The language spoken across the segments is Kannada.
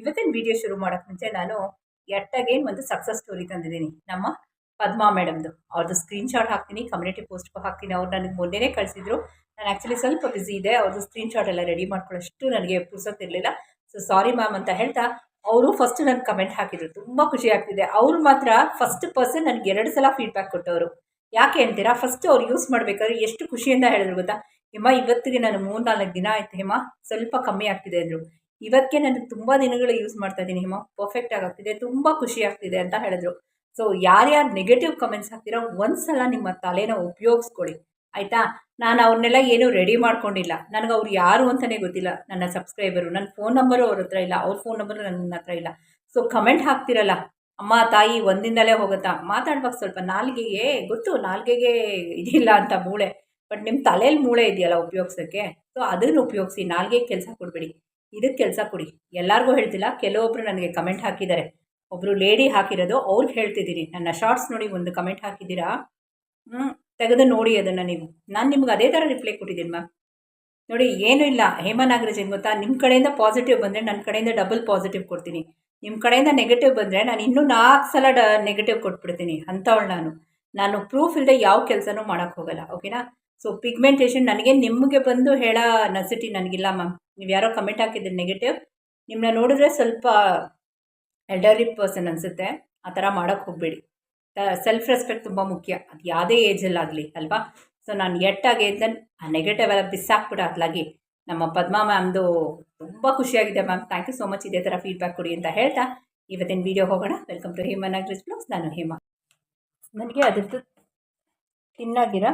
ಇವತ್ತಿನ ವಿಡಿಯೋ ಶುರು ಮಾಡೋಕ್ಕೆ ಮುಂಚೆ ನಾನು ಎಟ್ ಅಗೇನ್ ಒಂದು ಸಕ್ಸಸ್ ಸ್ಟೋರಿ ತಂದಿದ್ದೀನಿ. ನಮ್ಮ ಪದ್ಮಾ ಮೇಡಮ್ದು. ಅವ್ರದ್ದು ಸ್ಕ್ರೀನ್ಶಾಟ್ ಹಾಕ್ತೀನಿ ಕಮ್ಯುನಿಟಿ ಪೋಸ್ಟ್ಗೂ ಹಾಕ್ತೀನಿ. ಅವ್ರು ನನಗೆ ಮೊನ್ನೆನೇ ಕಳಿಸಿದ್ರು. ನಾನು ಆ್ಯಕ್ಚುಲಿ ಸ್ವಲ್ಪ ಬ್ಯುಸಿ ಇದೆ. ಅವ್ರದ್ದು ಸ್ಕ್ರೀನ್ಶಾಟ್ ಎಲ್ಲ ರೆಡಿ ಮಾಡ್ಕೊಳ್ಳೋಷ್ಟು ನನಗೆ ಪುರ್ಸೊತ್ತಿರಲಿಲ್ಲ ಸೊ ಸಾರಿ ಮ್ಯಾಮ್ ಅಂತ ಹೇಳ್ತಾ ಅವರು ಫಸ್ಟ್ ನನಗೆ ಕಮೆಂಟ್ ಹಾಕಿದ್ರು. ತುಂಬ ಖುಷಿ ಆಗ್ತಿದೆ. ಅವರು ಮಾತ್ರ ಫಸ್ಟ್ ಪರ್ಸನ್ ನನಗೆ ಎರಡು ಸಲ ಫೀಡ್ಬ್ಯಾಕ್ ಕೊಟ್ಟವರು. ಯಾಕೆ ಅಂತೀರಾ? ಫಸ್ಟ್ ಅವ್ರು ಯೂಸ್ ಮಾಡಬೇಕಾದ್ರೆ ಎಷ್ಟು ಖುಷಿಯಿಂದ ಹೇಳಿದ್ರು ಗೊತ್ತಾ? ಹೇಮ, ಇವತ್ತಿಗೆ ನಾನು ಮೂರು ನಾಲ್ಕು ದಿನ ಆಯ್ತು. ಹೇಮ, ಸ್ವಲ್ಪ ಕಮ್ಮಿ ಆಗ್ತಿದೆ, ಅಂದರು. ಇವತ್ತಿಗೆ ನನಗೆ ತುಂಬ ದಿನಗಳು ಯೂಸ್ ಮಾಡ್ತಾ ಇದ್ದೀನಿ, ಹೇಮ. ಪರ್ಫೆಕ್ಟ್ ಆಗ್ತಿದೆ ತುಂಬ ಖುಷಿ ಆಗ್ತಿದೆ ಅಂತ ಹೇಳಿದ್ರು. ಸೊ ಯಾರ್ಯಾರು ನೆಗೆಟಿವ್ ಕಮೆಂಟ್ಸ್ ಹಾಕ್ತಿರೋ ಒಂದ್ಸಲ ನಿಮ್ಮ ತಲೆನ ಉಪಯೋಗಿಸ್ಕೊಳ್ಳಿ. ಆಯಿತಾ? ನಾನು ಅವ್ರನ್ನೆಲ್ಲ ಏನೂ ರೆಡಿ ಮಾಡ್ಕೊಂಡಿಲ್ಲ. ನನಗೆ ಅವ್ರು ಯಾರು ಅಂತಲೇ ಗೊತ್ತಿಲ್ಲ. ನನ್ನ ಸಬ್ಸ್ಕ್ರೈಬರು ನನ್ನ ಫೋನ್ ನಂಬರು ಅವ್ರ ಹತ್ರ ಇಲ್ಲ. ಅವ್ರ ಫೋನ್ ನಂಬರು ನನ್ನ ಹತ್ರ ಇಲ್ಲ. ಸೊ ಕಮೆಂಟ್ ಹಾಕ್ತಿರಲ್ಲ. ಅಮ್ಮ, ತಾಯಿ ಒಂದಿಂದಲೇ ಹೋಗುತ್ತಾ? ಮಾತಾಡ್ಬೇಕು ಸ್ವಲ್ಪ ನಾಲ್ಗೆಗೆ, ಗೊತ್ತು, ನಾಲ್ಗೆಗೆ ಇದಿಲ್ಲ ಅಂತ ಮೂಳೆ. ಬಟ್ ನಿಮ್ಮ ತಲೆಯಲ್ಲಿ ಮೂಳೆ ಇದೆಯಲ್ಲ ಉಪಯೋಗ್ಸೋಕ್ಕೆ. ಸೊ ಅದನ್ನು ಉಪಯೋಗಿಸಿ ನಾಲ್ಗೆ ಕೆಲಸ ಕೊಡಬೇಡಿ. ಇದಕ್ಕೆ ಕೆಲಸ ಕೊಡಿ. ಎಲ್ಲರಿಗೂ ಹೇಳ್ತಿಲ್ಲ ಕೆಲವೊಬ್ಬರು ನನಗೆ ಕಮೆಂಟ್ ಹಾಕಿದ್ದಾರೆ. ಒಬ್ಬರು ಲೇಡಿ ಹಾಕಿರೋದು, ಅವ್ರಿಗೆ ಹೇಳ್ತಿದ್ದೀನಿ. ನನ್ನ ಶಾರ್ಟ್ಸ್ ನೋಡಿ ಒಂದು ಕಮೆಂಟ್ ಹಾಕಿದ್ದೀರಾ? ಹ್ಞೂ ತೆಗೆದು ನೋಡಿ ಅದನ್ನು ನೀವು. ನಾನು ನಿಮ್ಗೆ ಅದೇ ಥರ ರಿಪ್ಲೈ ಕೊಟ್ಟಿದ್ದೀನಿ ಮ್ಯಾಮ್ ನೋಡಿ, ಏನೂ ಇಲ್ಲ. ಹೇಮ ನಾಗರಾಜ್ ಏನು ಗೊತ್ತಾ? ನಿಮ್ಮ ಕಡೆಯಿಂದ ಪಾಸಿಟಿವ್ ಬಂದರೆ ನನ್ನ ಕಡೆಯಿಂದ ಡಬಲ್ ಪಾಸಿಟಿವ್ ಕೊಡ್ತೀನಿ. ನಿಮ್ಮ ಕಡೆಯಿಂದ ನೆಗೆಟಿವ್ ಬಂದರೆ ನಾನು ಇನ್ನೂ ನಾಲ್ಕು ಸಲ ಡ ನೆಗೆಟಿವ್ ಕೊಟ್ಬಿಡ್ತೀನಿ. ಅಂಥವಳು ನಾನು. ನಾನು ಪ್ರೂಫ್ ಇಲ್ಲದೆ ಯಾವ ಕೆಲಸನೂ ಮಾಡೋಕ್ಕೆ ಹೋಗಲ್ಲ. ಓಕೆನಾ ಸೊ ಪಿಗ್ಮೆಂಟೇಷನ್ ನನಗೆ ನಿಮಗೆ ಬಂದು ಹೇಳೋ ನೆಸಿಟಿ ನನಗಿಲ್ಲ ಮ್ಯಾಮ್ ನೀವು ಯಾರೋ ಕಮೆಂಟ್ ಹಾಕಿದ್ರಿ ನೆಗೆಟಿವ್ ನಿಮ್ಮನ್ನ ನೋಡಿದ್ರೆ ಸ್ವಲ್ಪ ಎಲ್ಡರ್ಲಿ ಪರ್ಸನ್ ಅನಿಸುತ್ತೆ. ಆ ಥರ ಮಾಡೋಕ್ಕೆ ಹೋಗಬೇಡಿ. ಸೆಲ್ಫ್ ರೆಸ್ಪೆಕ್ಟ್ ತುಂಬ ಮುಖ್ಯ. ಅದು ಯಾವುದೇ ಏಜಲ್ಲಾಗಲಿ ಅಲ್ವಾ? ಸೊ ನಾನು ಎಟ್ಟಾಗಿ ಅಂತ ಆ ನೆಗೆಟಿವ್ ಎಲ್ಲ ಬಿಸಾಕ್ಬಿಡ ಅದ್ಲಾಗಿ. ನಮ್ಮ ಪದ್ಮಾ ಮ್ಯಾಮ್ದು ತುಂಬ ಖುಷಿಯಾಗಿದೆ ma'am thank you so much ಇದೇ ಥರ ಫೀಡ್ಬ್ಯಾಕ್ ಕೊಡಿ ಅಂತ ಹೇಳ್ತಾ ಇವತ್ತಿನ ವೀಡಿಯೋ ಹೋಗೋಣ. Welcome to Hema agris blogs ನಾನು ಹೇಮಾ. ನನಗೆ ಅದ್ರದ್ದು ತಿನ್ನಾಗಿರೋ?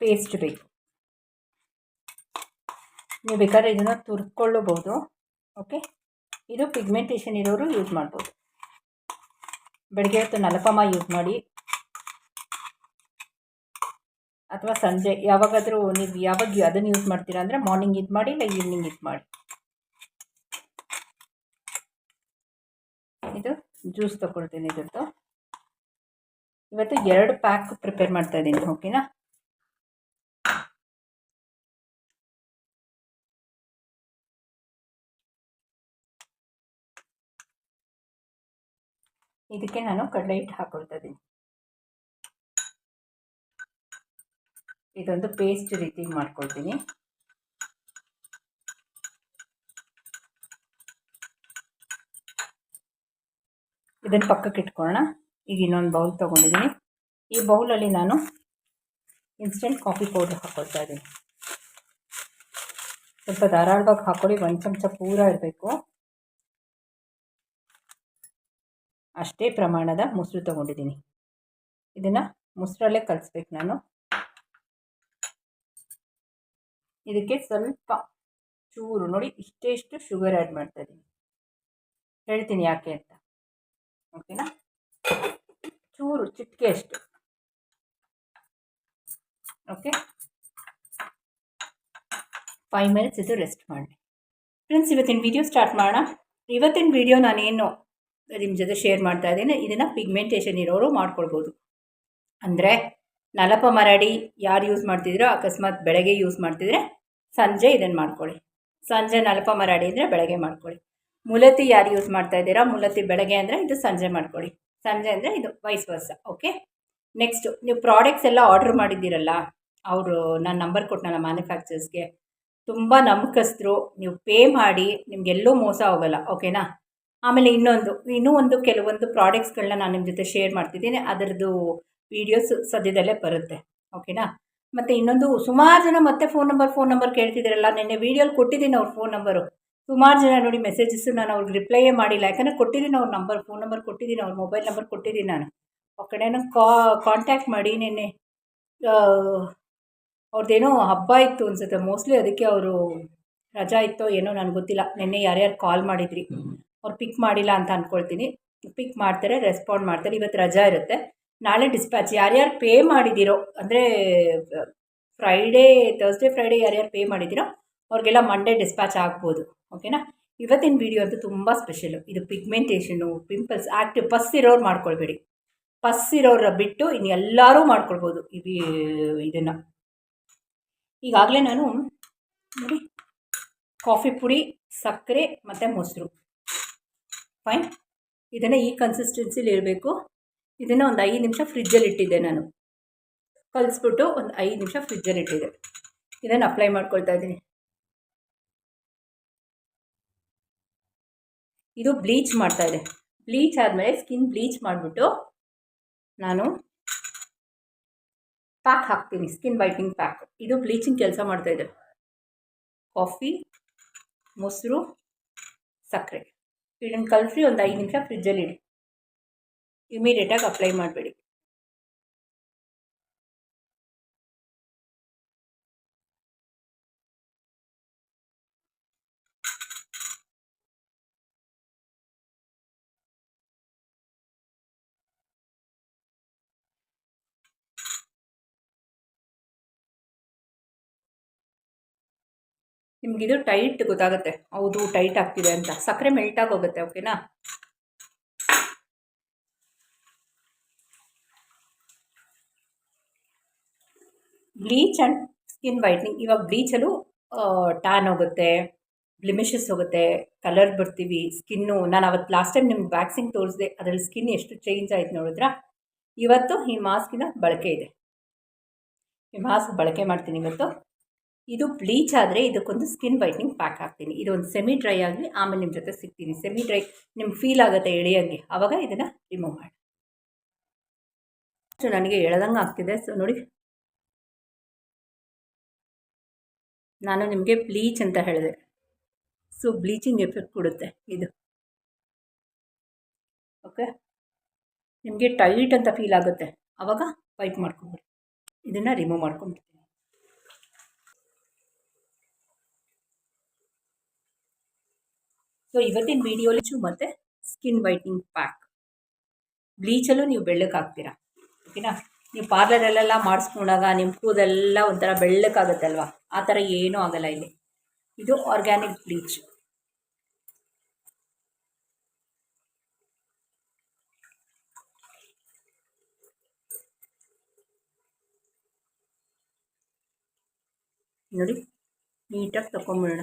ಪೇಸ್ಟ್ ಬೇಕು. ನೀವು ಬೇಕಾದ್ರೆ ಇದನ್ನು ತುರ್ಕೊಳ್ಳಬಹುದು. ಓಕೆ ಇದು ಪಿಗ್ಮೆಂಟೇಷನ್ ಇರೋರು ಯೂಸ್ ಮಾಡ್ಬೋದು. ಬೆಳಗ್ಗೆ ಹೊತ್ತು ನಲಪಮ ಯೂಸ್ ಮಾಡಿ. ಅಥವಾ ಸಂಜೆ, ಯಾವಾಗಾದರೂ ನೀವು ಯಾವಾಗ ಅದನ್ನು ಯೂಸ್ ಮಾಡ್ತೀರಾ ಅಂದರೆ ಮಾರ್ನಿಂಗ್ ಇದು ಮಾಡಿ ಇಲ್ಲ ಈವ್ನಿಂಗ್ ಇದು ಮಾಡಿ. ಇದು ಜ್ಯೂಸ್ ತೊಗೊಳ್ತೀನಿ ಇದ್ರದ್ದು. ಇವತ್ತು ಎರಡು ಪ್ಯಾಕ್ ಪ್ರಿಪೇರ್ ಮಾಡ್ತಾ ಇದ್ದೀನಿ ಓಕೆನಾ ಇದಕ್ಕೆ ನಾನು ಕಡಲೆ ಹಿಟ್ಟು ಹಾಕೊಳ್ತಾ ಇದ್ದೀನಿ ಇದೊಂದು ಪೇಸ್ಟ್ ರೀತಿ ಮಾಡ್ಕೊಳ್ತೀನಿ. ಇದನ್ನು ಪಕ್ಕಕ್ಕೆ ಇಟ್ಕೊಳ್ಳೋಣ. ಈಗ ಇನ್ನೊಂದು ಬೌಲ್ ತೊಗೊಂಡಿದ್ದೀನಿ. ಈ ಬೌಲಲ್ಲಿ ನಾನು ಇನ್ಸ್ಟೆಂಟ್ ಕಾಫಿ ಪೌಡರ್ ಹಾಕ್ಕೊಳ್ತಾ ಇದ್ದೀನಿ ಸ್ವಲ್ಪ ಧಾರಾಳವಾಗಿ ಹಾಕ್ಕೊಳ್ಳಿ ಒಂದು ಚಮಚ ಪೂರ ಇರಬೇಕು. ಅಷ್ಟೇ ಪ್ರಮಾಣದ ಮೊಸರು ತಗೊಂಡಿದ್ದೀನಿ. ಇದನ್ನು ಮೊಸರಲ್ಲೇ ಕಲಿಸ್ಬೇಕು ನಾನು. ಇದಕ್ಕೆ ಸ್ವಲ್ಪ ಚೂರು, ನೋಡಿ ಇಷ್ಟೇ ಇಷ್ಟು ಶುಗರ್ ಆ್ಯಡ್ ಮಾಡ್ತಾ ಇದ್ದೀನಿ ಹೇಳ್ತೀನಿ ಯಾಕೆ ಅಂತ. ಓಕೆನಾ? ಚೂರು, ಚಿಟಿಕೆ ಅಷ್ಟು. ಓಕೆ? ಫೈವ್ ಮಿನಿಟ್ಸ್ ಇದು ರೆಸ್ಟ್ ಮಾಡಿ ಫ್ರೆಂಡ್ಸ್ ಇವತ್ತಿನ ವಿಡಿಯೋ ಸ್ಟಾರ್ಟ್ ಮಾಡೋಣ. ಇವತ್ತಿನ ವಿಡಿಯೋ ನಾನೇನು ನಿಮ್ಮ ಜೊತೆ ಶೇರ್ ಮಾಡ್ತಾ ಇದ್ದೀನಿ. ಇದನ್ನು ಪಿಗ್ಮೆಂಟೇಷನ್ ಇರೋರು ಮಾಡ್ಕೊಳ್ಬೋದು. ಅಂದರೆ ನಲಪ ಮರಡಿ ಯಾರು ಯೂಸ್ ಮಾಡ್ತಿದ್ದೀರೋ ಅಕಸ್ಮಾತ್ ಬೆಳಗ್ಗೆ ಯೂಸ್ ಮಾಡ್ತಿದ್ರೆ ಸಂಜೆ ಇದನ್ನು ಮಾಡ್ಕೊಳ್ಳಿ. ಸಂಜೆ ನಲಪ ಮರಾಡಿ ಅಂದರೆ ಬೆಳಗ್ಗೆ ಮಾಡ್ಕೊಳ್ಳಿ. ಮುಲತಿ ಯಾರು ಯೂಸ್ ಮಾಡ್ತಾ ಇದ್ದೀರಾ? ಮುಲತಿ ಬೆಳಗ್ಗೆ ಅಂದರೆ ಇದು ಸಂಜೆ ಮಾಡ್ಕೊಳ್ಳಿ. ಸಂಜೆ ಅಂದರೆ ಇದು ವೈಸ್ ವರ್ಸ ಓಕೆ ನೆಕ್ಸ್ಟು ನೀವು ಪ್ರಾಡಕ್ಟ್ಸ್ ಎಲ್ಲ ಆರ್ಡ್ರ್ ಮಾಡಿದ್ದೀರಲ್ಲ, ಅವರು ನಾನು ನಂಬರ್ ಕೊಟ್ಟನಲ್ಲ ಮ್ಯಾನುಫ್ಯಾಕ್ಚರ್ಸ್ಗೆ ತುಂಬ ನಂಬಿಕಸ್ತರು ನೀವು ಪೇ ಮಾಡಿ, ನಿಮಗೆಲ್ಲೂ ಮೋಸ ಹೋಗಲ್ಲ ಓಕೆನಾ ಆಮೇಲೆ ಇನ್ನೊಂದು, ಇನ್ನೂ ಒಂದು ಕೆಲವೊಂದು ಪ್ರಾಡಕ್ಟ್ಸ್ಗಳನ್ನ ನಾನು ನಿಮ್ಮ ಜೊತೆ ಶೇರ್ ಮಾಡ್ತಿದ್ದೀನಿ. ಅದರದ್ದು ವೀಡಿಯೋಸ್ ಸದ್ಯದಲ್ಲೇ ಬರುತ್ತೆ. ಓಕೆನಾ ಮತ್ತು ಇನ್ನೊಂದು, ಸುಮಾರು ಜನ ಮತ್ತೆ ಫೋನ್ ನಂಬರ್ ಫೋನ್ ನಂಬರ್ ಕೇಳ್ತಿದ್ದೀರಲ್ಲ ನಿನ್ನೆ ವೀಡಿಯೋಲಿ ಕೊಟ್ಟಿದ್ದೀನಿ ಅವ್ರ ಫೋನ್ ನಂಬರು ಸುಮಾರು ಜನ ನೋಡಿ ಮೆಸೇಜಸ್ಸು ನಾನು ಅವ್ರಿಗೆ ರಿಪ್ಲೈಯೇ ಮಾಡಿಲ್ಲ. ಯಾಕಂದರೆ ಕೊಟ್ಟಿದ್ದೀನಿ ಅವ್ರ ನಂಬರ್ ಫೋನ್ ನಂಬರ್ ಕೊಟ್ಟಿದ್ದೀನಿ, ಅವ್ರ ಮೊಬೈಲ್ ನಂಬರ್ ಕೊಟ್ಟಿದ್ದೀನಿ ನಾನು. ಆ ಕಡೆನೂ ಕಾಂಟ್ಯಾಕ್ಟ್ ಮಾಡಿ ನಿನ್ನೆ. ಅವ್ರದ್ದೇನೋ ಹಬ್ಬ ಇತ್ತು ಅನಿಸುತ್ತೆ. ಮೋಸ್ಟ್ಲಿ ಅದಕ್ಕೆ ಅವರು ರಜಾ ಇತ್ತೋ ಏನೋ ನನಗೆ ಗೊತ್ತಿಲ್ಲ. ನಿನ್ನೆ ಯಾರ್ಯಾರು ಕಾಲ್ ಮಾಡಿದ್ರಿ. ಅವ್ರು ಪಿಕ್ ಮಾಡಿಲ್ಲ ಅಂತ ಅಂದ್ಕೊಳ್ತೀನಿ ಪಿಕ್ ಮಾಡ್ತಾರೆ ರೆಸ್ಪಾಂಡ್ ಮಾಡ್ತಾರೆ, ಇವತ್ತು ರಜಾ ಇರುತ್ತೆ. ನಾಳೆ ಡಿಸ್ಪ್ಯಾಚ್ ಯಾರ್ಯಾರು ಪೇ ಮಾಡಿದ್ದೀರೋ, ಅಂದರೆ ಫ್ರೈಡೇ ತರ್ಸ್ಡೇ ಫ್ರೈಡೇ ಯಾರ್ಯಾರು ಪೇ ಮಾಡಿದ್ದೀರೋ, ಅವ್ರಿಗೆಲ್ಲ ಮಂಡೇ ಡಿಸ್ಪ್ಯಾಚ್ ಆಗ್ಬೋದು ಓಕೆನಾ ಇವತ್ತಿನ ವಿಡಿಯೋ ಅಂತೂ ತುಂಬ ಸ್ಪೆಷಲು ಇದು ಪಿಗ್ಮೆಂಟೇಷನು ಪಿಂಪಲ್ಸ್ ಆ್ಯಕ್ಟಿವ್ ಪಸ್ ಇರೋರು ಮಾಡ್ಕೊಳ್ಬೇಡಿ. ಪಸ್ ಇರೋರ ಬಿಟ್ಟು ಇನ್ನು ಎಲ್ಲರೂ ಮಾಡ್ಕೊಳ್ಬೋದು ಇದು ಇದನ್ನು. ಈಗಾಗಲೇ ನಾನು, ನೋಡಿ ಕಾಫಿ ಪುಡಿ, ಸಕ್ಕರೆ ಮತ್ತು ಮೊಸರು. ಫೈನ್ ಇದನ್ನು ಈ ಕನ್ಸಿಸ್ಟೆನ್ಸಿಲಿ ಇರಬೇಕು ಇದನ್ನು ಒಂದು ಐದು ನಿಮಿಷ ಫ್ರಿಜ್ಜಲ್ಲಿ ಇಟ್ಟಿದ್ದೆ ನಾನು. ಕಲಿಸ್ಬಿಟ್ಟು ಒಂದು ಐದು ನಿಮಿಷ ಫ್ರಿಜ್ಜಲ್ಲಿ ಇಟ್ಟಿದ್ದೆ. ಇದನ್ನು ಅಪ್ಲೈ ಮಾಡ್ಕೊಳ್ತಾ ಇದ್ದೀನಿ. ಇದು ಬ್ಲೀಚ್ ಮಾಡ್ತಾ ಇದೆ. ಬ್ಲೀಚ್ ಆದಮೇಲೆ ಸ್ಕಿನ್ ಬ್ಲೀಚ್ ಮಾಡಿಬಿಟ್ಟು ನಾನು ಪ್ಯಾಕ್ ಹಾಕ್ತೀನಿ. ಸ್ಕಿನ್ ವೈಟಿಂಗ್ ಪ್ಯಾಕ್ ಇದು ಬ್ಲೀಚಿಂಗ್ ಕೆಲಸ ಮಾಡ್ತಾ ಇದೆ. ಕಾಫಿ ಮೊಸರು, ಸಕ್ಕರೆ. ಇದನ್ನು ಕಲಸಿ ಒಂದು ಐದು ನಿಮಿಷ ಫ್ರಿಜ್ಜಲ್ಲಿ ಇಡಿ. ಇಮಿಡಿಯೇಟಾಗಿ ಅಪ್ಲೈ ಮಾಡಬೇಡಿ. ನಿಮಗಿದು ಟೈಟ್ ಗೊತ್ತಾಗುತ್ತೆ. ಹೌದು ಟೈಟ್ ಆಗ್ತಿದೆ ಅಂತ. ಸಕ್ಕರೆ ಮೆಲ್ಟಾಗಿ ಹೋಗುತ್ತೆ ಓಕೆನಾ ಬ್ಲೀಚ್ ಆ್ಯಂಡ್ ಸ್ಕಿನ್ ವೈಟ್ನಿಂಗ್ ಇವಾಗ ಬ್ಲೀಚಲ್ಲೂ ಟ್ಯಾನ್ ಹೋಗುತ್ತೆ ಬ್ಲಿಮಿಷಸ್ ಹೋಗುತ್ತೆ ಕಲರ್ ಬರ್ತೀವಿ ಸ್ಕಿನ್ನು ನಾನು ಅವತ್ತು ಲಾಸ್ಟ್ ಟೈಮ್ ನಿಮ್ಗೆ ವ್ಯಾಕ್ಸಿನ್ ತೋರಿಸಿದೆ, ಅದರಲ್ಲಿ ಸ್ಕಿನ್ ಎಷ್ಟು ಚೇಂಜ್ ಆಯಿತು ನೋಡಿದ್ರ? ಇವತ್ತು ಈ ಮಾಸ್ಕಿನ ಬಳಕೆ ಇದೆ. ಈ ಮಾಸ್ಕ್ ಬಳಕೆ ಮಾಡ್ತೀನಿ ಇವತ್ತು. ಇದು ಬ್ಲೀಚ್ ಆದರೆ ಇದಕ್ಕೊಂದು ಸ್ಕಿನ್ ವೈಟ್ನಿಂಗ್ ಪ್ಯಾಕ್ ಹಾಕ್ತೀನಿ. ಇದೊಂದು ಸೆಮಿ ಡ್ರೈ ಆಗಲಿ, ಆಮೇಲೆ ನಿಮ್ಮ ಜೊತೆ ಸಿಗ್ತೀನಿ. ಸೆಮಿ ಡ್ರೈ ನಿಮ್ಗೆ ಫೀಲ್ ಆಗುತ್ತೆ ಎಳೆಯಂಗೆ. ಆವಾಗ ಇದನ್ನು ರಿಮೂವ್ ಮಾಡಿ. ಸೊ ನನಗೆ ಎಳೆದಂಗೆ ಆಗ್ತಿದೆ. ಸೊ ನೋಡಿ. ನಾನು ನಿಮಗೆ ಬ್ಲೀಚ್ ಅಂತ ಹೇಳಿದೆ. ಸೊ ಬ್ಲೀಚಿಂಗ್ ಎಫೆಕ್ಟ್ ಕೊಡುತ್ತೆ ಇದು. ಓಕೆ ನಿಮಗೆ ಟೈಟ್ ಅಂತ ಫೀಲ್ ಆಗುತ್ತೆ. ಆವಾಗ ವೈಟ್ ಮಾಡ್ಕೊಂಬಿಡಿ. ಇದನ್ನು ರಿಮೂವ್ ಮಾಡ್ಕೊಂಬಿಡ್ತೀನಿ ಸೊ ಇವತ್ತಿನ ವೀಡಿಯೋಲಿ ಮತ್ತು ಸ್ಕಿನ್ ವೈಟ್ನಿಂಗ್ ಪ್ಯಾಕ್ ಬ್ಲೀಚಲ್ಲೂ ನೀವು ಬೆಳ್ಳಕ್ಕಾಗ್ತೀರಾ ಓಕೆನಾ ನೀವು ಪಾರ್ಲರಲ್ಲೆಲ್ಲ ಮಾಡಿಸ್ಕೊಂಡಾಗ ನಿಮ್ಮ ಕೂದೆಲ್ಲ ಒಂಥರ ಬೆಳ್ಳಕ್ಕಾಗುತ್ತಲ್ವ? ಆ ಥರ ಏನೂ ಆಗಲ್ಲ ಇಲ್ಲಿ. ಇದು ಆರ್ಗ್ಯಾನಿಕ್ ಬ್ಲೀಚ್ ನೋಡಿ, ನೀಟಾಗಿ ತಗೊಂಬಿಡೋಣ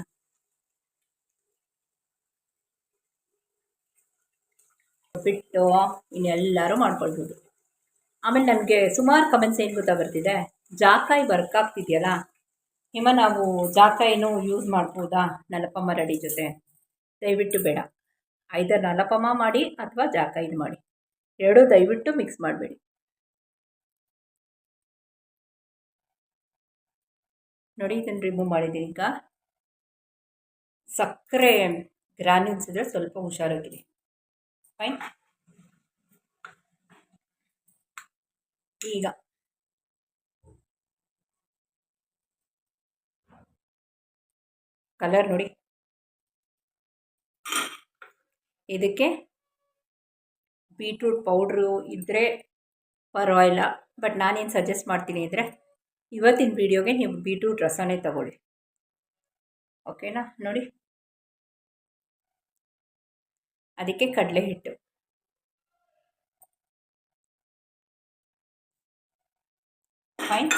ಬಿಟ್ಟು ಇನ್ನೆಲ್ಲರೂ ಮಾಡ್ಕೊಳ್ಬೋದು. ಆಮೇಲೆ ನನಗೆ ಸುಮಾರು ಕಮೆಂಟ್ಸ್ ಏನು ಗೊತ್ತಾ ಬರ್ತಿದೆ? ಜಾಕಾಯಿ ವರ್ಕ್ ಆಗ್ತಿದೆಯಲ್ಲ? ಹಿಮ ನಾವು ಜಾಕಾಯಿನೂ ಯೂಸ್ ಮಾಡ್ಬೋದಾ ನಲಪಮ್ಮ ರೆಡಿ ಜೊತೆ? ದಯವಿಟ್ಟು ಬೇಡ. ಐದರ್ ನಲಪಮ್ಮ ಮಾಡಿ ಅಥವಾ ಜಾಕಾಯಿದು ಮಾಡಿ. ಎರಡೂ ದಯವಿಟ್ಟು ಮಿಕ್ಸ್ ಮಾಡಬೇಡಿ. ನೋಡಿ ಇದನ್ನು ರಿಮೂವ್ ಮಾಡಿದ್ದೀನಿ ಈಗ. ಸಕ್ಕರೆ ಗ್ರಾನ್ಯೂಲ್ಸ್ ಇದ್ದರೆ ಸ್ವಲ್ಪ ಹುಷಾರಾಗಿರಿ. ಫೈನ್ ಈಗ. ಕಲರ್ ನೋಡಿ. ಇದಕ್ಕೆ ಬೀಟ್ರೂಟ್ ಪೌಡ್ರು ಇದ್ದರೆ ಪರವಾಗಿಲ್ಲ ಬಟ್ ನಾನೇನು ಸಜೆಸ್ಟ್ ಮಾಡ್ತೀನಿ ಅಂದರೆ ಇವತ್ತಿನ ವೀಡಿಯೋಗೆ ನೀವು ಬೀಟ್ರೂಟ್ ರಸನೇ ತಗೊಳ್ಳಿ. ಓಕೆನಾ ನೋಡಿ. ಅದಕ್ಕೆ ಕಡಲೆ ಹಿಟ್ಟು. ಫೈನ್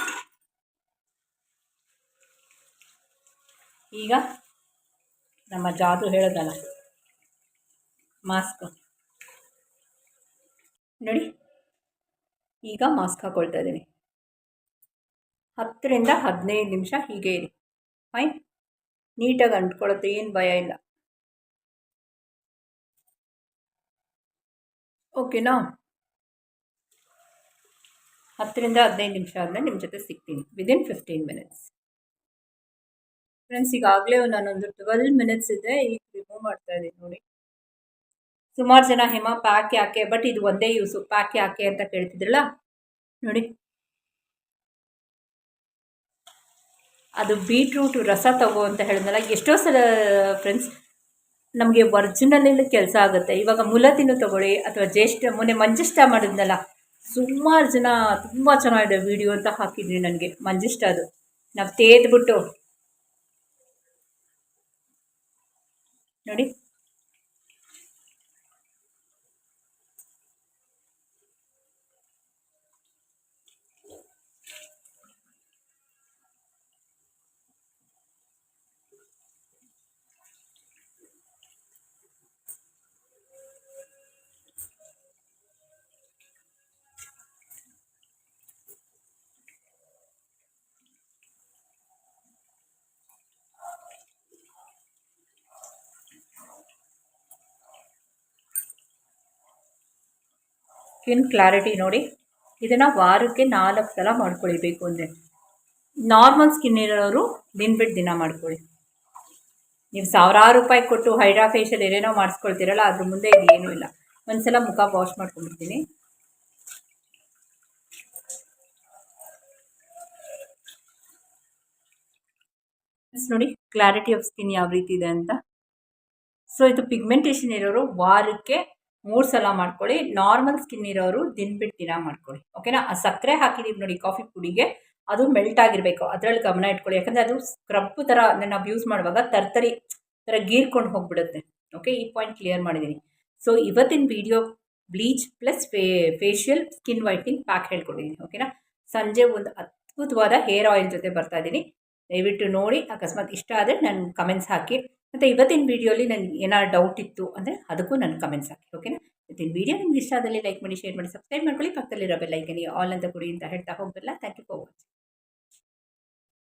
ಈಗ ನಮ್ಮ ಜಾದು ಹೇಳೋದಲ್ಲ ಮಾಸ್ಕ್ ನೋಡಿ, ಈಗ ಮಾಸ್ಕ್ ಹಾಕೊಳ್ತಾ ಇದ್ದೀನಿ. ಹತ್ತರಿಂದ ಹದಿನೈದು ನಿಮಿಷ ಹೀಗೆ ಇರಿ. ಫೈನ್ ನೀಟಾಗಿ ಅಂಟ್ಕೊಳ್ಳುತ್ತೆ ಏನು ಭಯ ಇಲ್ಲ. ಓಕೆನಾ ಹತ್ತರಿಂದ ಹದಿನೈದು ನಿಮಿಷ ಆದಮೇಲೆ ನಿಮ್ಮ ಜೊತೆ ಸಿಗ್ತೀನಿ. ವಿದಿನ್ ಫಿಫ್ಟೀನ್ ಮಿನಿಟ್ಸ್ ಫ್ರೆಂಡ್ಸ್ ಈಗಾಗಲೇ ನಾನೊಂದು ಟ್ವೆಲ್ ಮಿನಿಟ್ಸ್ ಇದೆ. ಈಗ ರಿಮೂವ್ ಮಾಡ್ತಾ ಇದ್ದೀನಿ ನೋಡಿ. ಸುಮಾರು ಜನ ಹೇಮ, ಪ್ಯಾಕ್ ಯಾಕೆ? ಬಟ್ ಇದು ಒಂದೇ ಯೂಸು ಪ್ಯಾಕ್ ಯಾಕೆ ಅಂತ ಕೇಳ್ತಿದ್ರಲ್ಲ? ನೋಡಿ. ಅದು ಬೀಟ್ರೂಟ್ ರಸ ತಗೋ ಅಂತ ಹೇಳಿದ್ನಲ್ಲ, ಎಷ್ಟೋ ಸಲ ಫ್ರೆಂಡ್ಸ್ ನಮಗೆ ಒರ್ಜಿನಲಲ್ಲಿ ಕೆಲಸ ಆಗುತ್ತೆ. ಇವಾಗ ಮುಲತಿನೂ ತಗೊಳ್ಳಿ ಅಥವಾ ಜ್ಯೇಷ್ಠ, ಮೊನ್ನೆ ಮಂಜಿಷ್ಟ ಮಾಡಿದ್ನಲ್ಲ, ಸುಮಾರು ಜನ ತುಂಬ ಚೆನ್ನಾಗಿದೆ ವಿಡಿಯೋ ಅಂತ ಹಾಕಿದ್ವಿ ನನಗೆ. ಮಂಜಿಷ್ಟ ಅದು. ನಾವು ತೇದ್ಬಿಟ್ಟು ನೋಡಿ. ಸ್ಕಿನ್ ಕ್ಲಾರಿಟಿ ನೋಡಿ. ಇದನ್ನು ವಾರಕ್ಕೆ ನಾಲ್ಕು ಸಲ ಮಾಡ್ಕೊಳ್ಬೇಕು ಅಂದರೆ. ನಾರ್ಮಲ್ ಸ್ಕಿನ್ ಇರೋರು ದಿನ ಬಿಟ್ಟು ದಿನ ಮಾಡ್ಕೊಳ್ಳಿ ನೀವು ಸಾವಿರಾರು ರೂಪಾಯಿ ಕೊಟ್ಟು ಹೈಡ್ರಾ ಫೇಶಿಯಲ್ ಏನೇನೋ ಮಾಡಿಸ್ಕೊಳ್ತೀರಲ್ಲ, ಅದ್ರ ಮುಂದೆ ಇದು ಏನೂ ಇಲ್ಲ. ಒಂದ್ಸಲ ಮುಖ ವಾಶ್ ಮಾಡ್ಕೊಂಡ್ಬಿಡ್ತೀನಿ. ನೋಡಿ ಕ್ಲಾರಿಟಿ ಆಫ್ ಸ್ಕಿನ್ ಯಾವ ರೀತಿ ಇದೆ ಅಂತ. ಸೊ ಇದು ಪಿಗ್ಮೆಂಟೇಷನ್ ಇರೋರು ವಾರಕ್ಕೆ ಮೂರು ಸಲ ಮಾಡ್ಕೊಳ್ಳಿ. ನಾರ್ಮಲ್ ಸ್ಕಿನ್ ಇರೋರು ದಿನ ಬಿಟ್ಟು ದಿನ ಮಾಡ್ಕೊಳ್ಳಿ. ಓಕೆನಾ ಆ ಸಕ್ಕರೆ ಹಾಕಿದೀವಿ ನೋಡಿ ಕಾಫಿ ಪುಡಿಗೆ. ಅದು ಮೆಲ್ಟ್ ಆಗಿರಬೇಕು. ಅದರಲ್ಲಿ ಗಮನ ಇಟ್ಕೊಳ್ಳಿ. ಯಾಕಂದರೆ ಅದು ಸ್ಕ್ರಬ್ ಥರ ನಾವು ಯೂಸ್ ಮಾಡುವಾಗ ತರ್ತರಿ ಥರ ಗೀರ್ಕೊಂಡು ಹೋಗ್ಬಿಡುತ್ತೆ. ಓಕೆ ಈ ಪಾಯಿಂಟ್ ಕ್ಲಿಯರ್ ಮಾಡಿದ್ದೀನಿ ಸೊ ಇವತ್ತಿನ video bleach plus facial skin whitening pack ಹೇಳ್ಕೊಟ್ಟಿದ್ದೀನಿ ಓಕೆನಾ ಸಂಜೆ ಒಂದು ಅದ್ಭುತವಾದ ಹೇರ್ ಆಯಿಲ್ ಜೊತೆ ಬರ್ತಾ ಇದ್ದೀನಿ ದಯವಿಟ್ಟು ನೋಡಿ. ಅಕಸ್ಮಾತ್ ಇಷ್ಟ ಆದರೆ ನನ್ನ ಕಮೆಂಟ್ಸ್ ಹಾಕಿ. ಮತ್ತು ಇವತ್ತಿನ ವೀಡಿಯೋಲಿ ನನಗೆ ಏನಾದ್ರು ಡೌಟ್ ಇತ್ತು ಅಂದರೆ ಅದಕ್ಕೂ ನನ್ನ ಕಮೆಂಟ್ಸ್ ಹಾಕಿ ಓಕೆನಾ ಇವತ್ತಿನ ವಿಡಿಯೋ ನಿಮ್ಗೆ ಇಷ್ಟ ಆದಲ್ಲಿ ಲೈಕ್ ಮಾಡಿ ಶೇರ್ ಮಾಡಿ ಸಬ್ಸ್ಕ್ರೈಬ್ ಮಾಡ್ಕೊಳ್ಳಿ. ಪಕ್ಕದಲ್ಲಿರೋ ಬೆಲ್ಲೈಕನಿ ಆಲ್ ಅಂತ ಕೊಡಿ ಅಂತ ಹೇಳ್ತಾ ಹೋಗಲ್ಲ ಥ್ಯಾಂಕ್ ಯು ಫಾರ್ ವಾಚಿಂಗ್